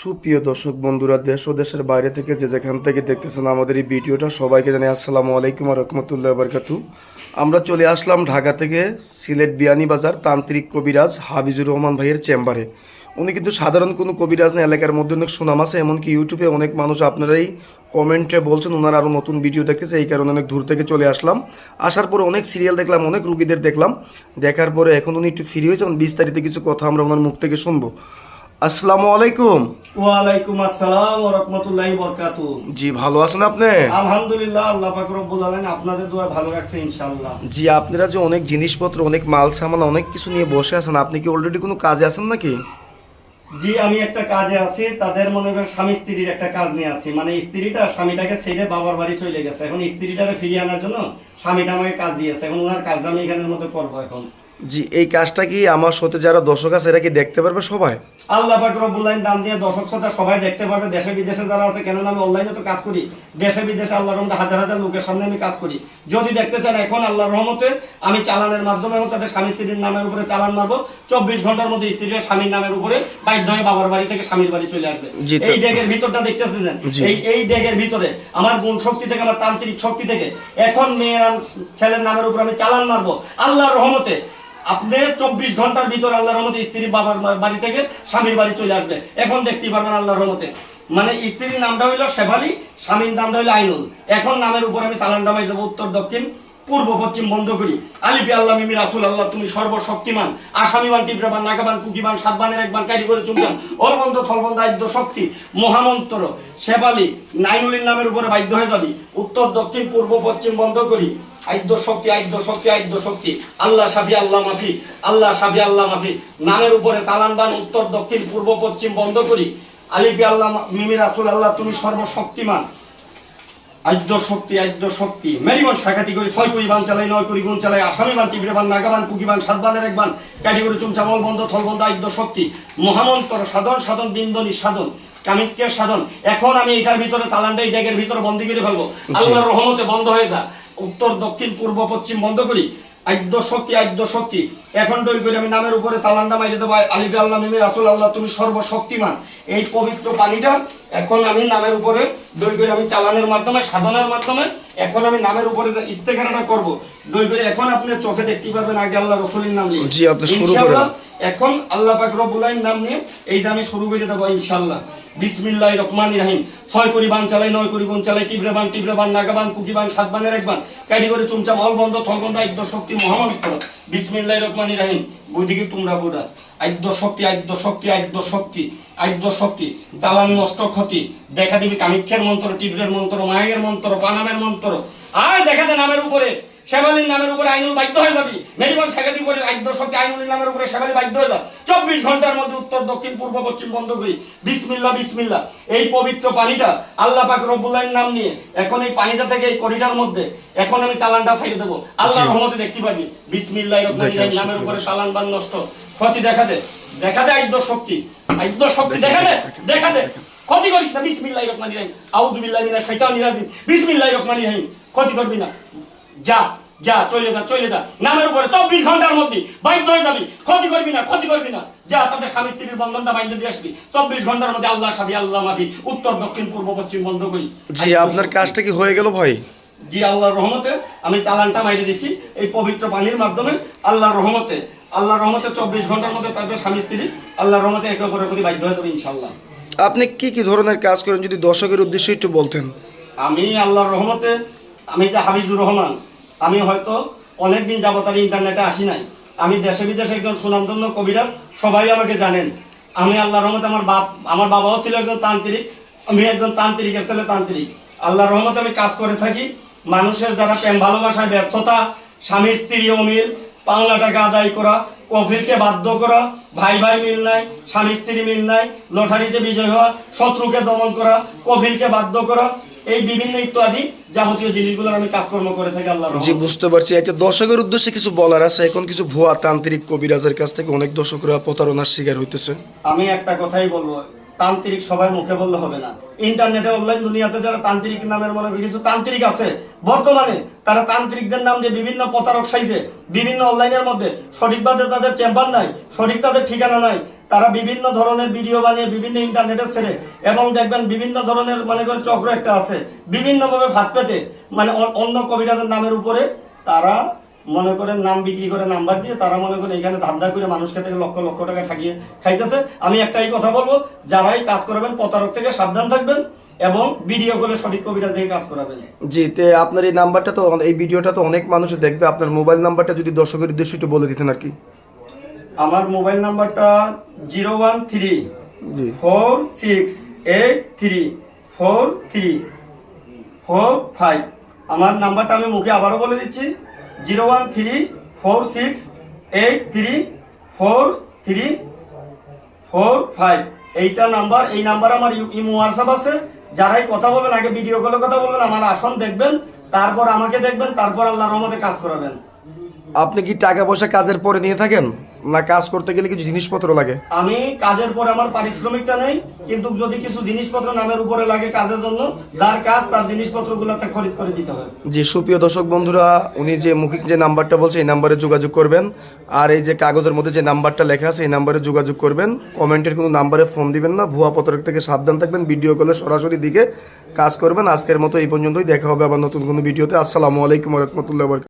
সুপ্রিয় দর্শক বন্ধুরা, দেশ ও দেশের বাইরে থেকে যে যেখান থেকে দেখতেছেন আমাদের এই ভিডিওটা, সবাইকে জানাই আসসালামু আলাইকুম রহমতুল্লাহ বরকাতু। আমরা চলে আসলাম ঢাকা থেকে সিলেট বিয়ানীবাজার তান্ত্রিক কবিরাজ হাবিজুর রহমান ভাইয়ের চেম্বারে। উনি কিন্তু সাধারণ কোনো কবিরাজ না, এলাকার মধ্যে অনেক সুনাম আছে, এমনকি ইউটিউবে অনেক মানুষ আপনারাই কমেন্টে বলছেন, ওনার আরও নতুন ভিডিও দেখতেছে, এই কারণে অনেক দূর থেকে চলে আসলাম। আসার পরে অনেক সিরিয়াল দেখলাম, অনেক রুগীদের দেখলাম। দেখার পরে এখন উনি একটু ফ্রি হয়েছে বিস্তারিত কিছু কথা আমরা ওনার মুখ থেকে শুনব। আসসালামু আলাইকুম। ওয়ালাইকুম আসসালাম ওয়া রাহমাতুল্লাহি ওয়া জি ভালো আছেন আপনি? আলহামদুলিল্লাহ আল্লাহ পাক রব্বুল আলামিন আপনাদের দোয়া ভালো রাখছে ইনশাআল্লাহ। জি আপনারা যে অনেক জিনিসপত্র অনেক মাল সামান অনেক কিছু নিয়ে বসে আছেন আপনি কি অলরেডি কোনো কাজে আছেন নাকি? জি আমি একটা কাজে আছি তাদের মনে করেন স্বামী স্ত্রীর একটা কাজ নিয়ে আছি। মানে স্ত্রীটা স্বামীটাকে ছেড়ে বাবার বাড়ি চলে গেছে। এখন স্ত্রীটাকে ফিরিয়ে আনার জন্য স্বামীটা আমাকে কাজ দিয়েছে। এখন ওনার কাজটা আমি এখানের মধ্যে করব এখন। জি এই কাজটা কি আমার সাথে যারা দর্শক আছে এরা কি দেখতে পারবে সবাই? আল্লাহ পাক রব্বুল আলামিন দাম দিয়ে দর্শক শ্রোতা সবাই দেখতে পারবে। দেশে বিদেশে যারা আছে কেন আমি অনলাইনে তো কাজ করি। দেশে বিদেশে আল্লাহর রহমতে হাজার হাজার লোকের সামনে আমি কাজ করি। যদি দেখতে চান এখন আল্লাহর রহমতে আমি চালানের মাধ্যমে এবং তাদের স্বামী স্ত্রীর নামের উপরে চালান মারবো। চব্বিশ ঘণ্টার মধ্যে স্ত্রীর স্বামীর নামের উপরে বাধ্য হয়ে বাবার বাড়ি থেকে স্বামীর বাড়ি চলে আসবে। এই ডেগের ভিতরটা দেখতেছেন? জি। এই এই ডেগের ভিতরে আমার গুণ শক্তি থেকে আমার তান্ত্রিক শক্তি থেকে এখন মেয়ের ছেলের নামের উপর আমি চালান মারবো। আল্লাহর রহমতে আপনি চব্বিশ ঘণ্টার ভিতরে আল্লাহর রহমতে স্ত্রী বাবার বাড়ি থেকে স্বামীর বাড়ি চলে আসবে। এখন দেখতেই পারবেন আল্লাহর রহমতে। মানে স্ত্রীর নামটা হইল শেফালি, স্বামীর নামটা হইল আইনুল। এখন নামের উপর আমি নামাই দেবো উত্তর, দক্ষিণ। পূর্ব পশ্চিম বন্ধ করি। আলিপি আল্লাহ মিমি রাসুল আল্লাহ, তুমি সর্বশক্তিমান। আসামিবান টিপ্রাবান নাগাবান, কুকিবান, সাতবানের একবান কারি করে চুমচান অলবন্ধ, থলবন্ধ আদ্য শক্তি, মহামন্ত্র। শেবালি নাইনুলির নামের উপরে বাধ্য হয়ে যাবি। উত্তর, দক্ষিণ, পূর্ব, পশ্চিম বন্ধ করি। আদ্য শক্তি আদ্য শক্তি আদ্য শক্তি। আল্লাহ সাফি, আল্লাহ মাফি, আল্লাহ সাফি, আল্লাহ মাফি। নামের উপরে চালানবান, উত্তর, দক্ষিণ, পূর্ব, পশ্চিম বন্ধ করি। আলিপি আল্লাহ মিমি রাসুল আল্লাহ, তুমি সর্বশক্তিমান। আদ্য শক্তি আদ্য শক্তি মেরিবান শাখাতি করে ছয় কুড়ি বান চালাই নয় কুড়ি গুণ চালাই। আসামি বান টিপড়ে বান নাগাবান কুকিবান সাত বানের এক বান। ক্যাটিগরি চুমচা বল বন্ধ থল বন্ধ আদ্য শক্তি মহামন্তর সাধন সাধন বিন্দনী সাধন কামিত্যের সাধন। এখন আমি এটার ভিতরে তালানটা এই ড্যাগের ভিতরে বন্দি করে ফেলব। আল্লাহর রহমতে বন্ধ হয়ে যা। উত্তর দক্ষিণ পূর্ব পশ্চিম বন্ধ করি। আদ্য শক্তি আদ্য শক্তি এখন করে আমি নামের উপরে তালান্ডা মাইরে দেবো। আলিফে আল্লাহ মিমির রাসুল আল্লাহ তুমি সর্বশক্তিমান। এই পবিত্র পানিটা এখন আমি নামের উপরে করে আমি চালানের মাধ্যমে সাধনার মাধ্যমে এখন আমি নামের উপরে যে ইস্তেখারাটা করব ডই করে এখন আপনি চোখে দেখতে পারবেন আগে আল্লাহ রসুলির নাম নিয়ে। জি, আপনি শুরু করেন। এখন আল্লাহ পাক রব্বুল নাম নিয়ে এই যে আমি শুরু করে দেবো ইনশাল্লাহ বিসমিল্লাহ রহমান রাহিম। ছয় করি বান চালাই, নয় করি গুণ চালাই টিবরে বান টিবরে বান নাগাবান কুকি বান, সাত বানের এক বান। কারি করে চুমচা বন্ধ, থল বন্ধ, আদ্য শক্তি মহামন্ত্র বিসমিল্লাহ রহমান রাহিম। বৈদিকে তোমরা বুড়া আদ্য শক্তি আদ্য শক্তি আদ্য শক্তি আদ্য শক্তি। তালান নষ্ট ক্ষতি। দেখা দিবি কামিক্ষের মন্ত্র টিবরের মন্ত্র, মায়ের মন্ত্র পানামের মন্ত্র। আর দেখা দে নামের উপরে। শেবালির নামের উপরে আইনুল বাধ্য হয়ে যাবি। মেরিবন শেখাতি উপরে আদ্য শক্তি আইনুলের নামের উপরে শেবালি বাধ্য হয়ে যা। চব্বিশ ঘণ্টার মধ্যে উত্তর দক্ষিণ পূর্ব পশ্চিম বন্ধ করি। বিসমিল্লা বিসমিল্লা এই পবিত্র পানিটা আল্লাহ পাক রব্বুল্লাহির নাম নিয়ে এখন এই পানিটা থেকে এই করিটার মধ্যে এখন আমি চালানটা ছেড়ে দেবো। আল্লাহর রহমতে দেখতে পাবি। বিসমিল্লাহ রহমান নামের উপরে চালান বান নষ্ট। ক্ষতি দেখা দে। দেখা দে আদ্য শক্তি আদ্য শক্তি দেখা দে। দেখা দে। ক্ষতি করিস না। বিসমিল্লাহ রহমান রাহিম। আউযু বিল্লাহি মিনাশ শাইতানির রাজিম। বিসমিল্লাহ রহমান রাহিম। ক্ষতি করবি না। যা যা চলে যা চলে যা। নামের উপরে চব্বিশ ঘণ্টার মধ্যে বাধ্য হয়ে যাবি। ক্ষতি করবি না ক্ষতি করবি না। যা তাদের স্বামী স্ত্রীর বন্ধনটা বাইন্ধে দিয়ে আসবি। চব্বিশ ঘণ্টার মধ্যে আল্লাহ সাবি আল্লাহ মাফি উত্তর দক্ষিণ পূর্ব পশ্চিম বন্ধ করি। জি আপনার কাজটা কি হয়ে গেল ভাই? জি আল্লাহর রহমতে আমি চালানটা মাইরে দিছি। এই পবিত্র পানির মাধ্যমে আল্লাহর রহমতে আল্লাহর রহমতে চব্বিশ ঘণ্টার মধ্যে তাদের স্বামী স্ত্রী আল্লাহর রহমতে একে অপরের প্রতি বাধ্য হয়ে যাবে ইনশাল্লাহ আপনি কি কি ধরনের কাজ করেন যদি দর্শকের উদ্দেশ্যে একটু বলতেন? আমি আল্লাহর রহমতে আমি যে হাবিজুর রহমান, আমি হয়তো অনেকদিন যাবত আর ইন্টারনেটে আসি নাই। আমি দেশে বিদেশে একজন সুনামধন্য কবিরা সবাই আমাকে জানেন। আমি আল্লাহর রহমতে আমার বাপ, আমার বাবাও ছিল একজন তান্ত্রিক, আমি একজন তান্ত্রিকের ছেলে তান্ত্রিক। আল্লাহর রহমতে আমি কাজ করে থাকি। মানুষের যারা প্রেম ভালোবাসায় ব্যর্থতা, স্বামী, স্ত্রী অমিল পাওনা টাকা আদায় করা, কফিলকে বাধ্য করা, ভাই ভাই মিল নাই, স্বামী, স্ত্রী মিল নাই, লটারিতে বিজয় হওয়া, শত্রুকে দমন করা, কফিলকে বাধ্য করা এই বিভিন্ন ইত্যাদি যাবতীয় জিনিসগুলোর আমি কাজকর্ম করে থাকি আল্লাহ জি বুঝতে পারছি। আচ্ছা দর্শকের উদ্দেশ্যে কিছু বলার আছে? এখন কিছু ভুয়া তান্ত্রিক কবিরাজের কাছ থেকে অনেক দর্শকরা প্রতারণার শিকার হইতেছে। আমি একটা কথাই বলব তান্ত্রিক সবাই মুখে বললে হবে না। ইন্টারনেটে অনলাইন দুনিয়াতে যারা তান্ত্রিক নামের মনে কিছু তান্ত্রিক আছে বর্তমানে তারা তান্ত্রিকদের নাম দিয়ে বিভিন্ন প্রতারক সাইজে বিভিন্ন অনলাইনের মধ্যে সঠিকভাবে তাদের চেম্বার নাই সঠিক তাদের ঠিকানা নাই তারা বিভিন্ন ধরনের ভিডিও বানিয়ে বিভিন্ন ইন্টারনেটে ছেড়ে, এবং দেখবেন বিভিন্ন ধরনের, মনে করেন, চক্র একটা আছে। বিভিন্নভাবে ভাত পেতে মানে অন্য কবিরাজের নামের উপরে তারা, মনে করেন, নাম বিক্রি করে নাম্বার দিয়ে তারা মনে করেন এখানে ধান্দা করে মানুষকে থেকে লক্ষ লক্ষ টাকা ঠাকিয়ে খাইতেছে। আমি একটাই কথা বলব, যারাই কাজ করবেন, প্রতারক থেকে সাবধান থাকবেন, এবং ভিডিও করে সঠিক কবিরাজ থেকে কাজ করাবেন। জি, তে আপনার এই নাম্বারটা তো এই ভিডিওটা তো অনেক মানুষ দেখবে। আপনার মোবাইল নাম্বারটা যদি দর্শকের উদ্দেশ্যে একটু বলে দিতেন আর কি। আমার মোবাইল নাম্বারটা zero one three four six eight three four three four five. আমার নাম্বারটা আমি মুখে আবারও বলে দিচ্ছি। Zero one three four six eight three four three four five. এইটা নাম্বার এই নাম্বার আমার ইউ- ইমো হোয়াটসঅ্যাপ আছে। যারাই কথা বলবেন আগে ভিডিও কলে কথা বলবেন আমার আসন দেখবেন তারপর আমাকে দেখবেন তারপর আল্লাহর রহমতে কাজ করাবেন। আপনি কি টাকা পয়সা কাজের পরে নিয়ে থাকেন? না কাজ করতে গেলে কিছু জিনিসপত্র লাগে? আমি কাজের পরে আমার পারিশ্রমিকটা নেই কিন্তু যদি কিছু জিনিসপত্র নামের উপরে লাগে কাজের জন্য যার কাজ তার জিনিসপত্রগুলোতে খরিদ করে দিতে হবে জি সুপ্রিয় দর্শক বন্ধুরা উনি যে মুখিক যে নাম্বারটা বলছে এই নাম্বারে যোগাযোগ করবেন। আর এই যে কাগজের মধ্যে যে নাম্বারটা লেখা আছে এই নাম্বারে যোগাযোগ করবেন। কমেন্টের কোনো নাম্বারে ফোন দিবেন না। ভুয়া পত্রক থেকে সাবধান থাকবেন। ভিডিও কলে সরাসরি দিকে কাজ করবেন। আজকের মতো এই পর্যন্তই। দেখা হবে আবার নতুন কোনো ভিডিওতে। আসসালামু আলাইকুম রহমতুল্লাহ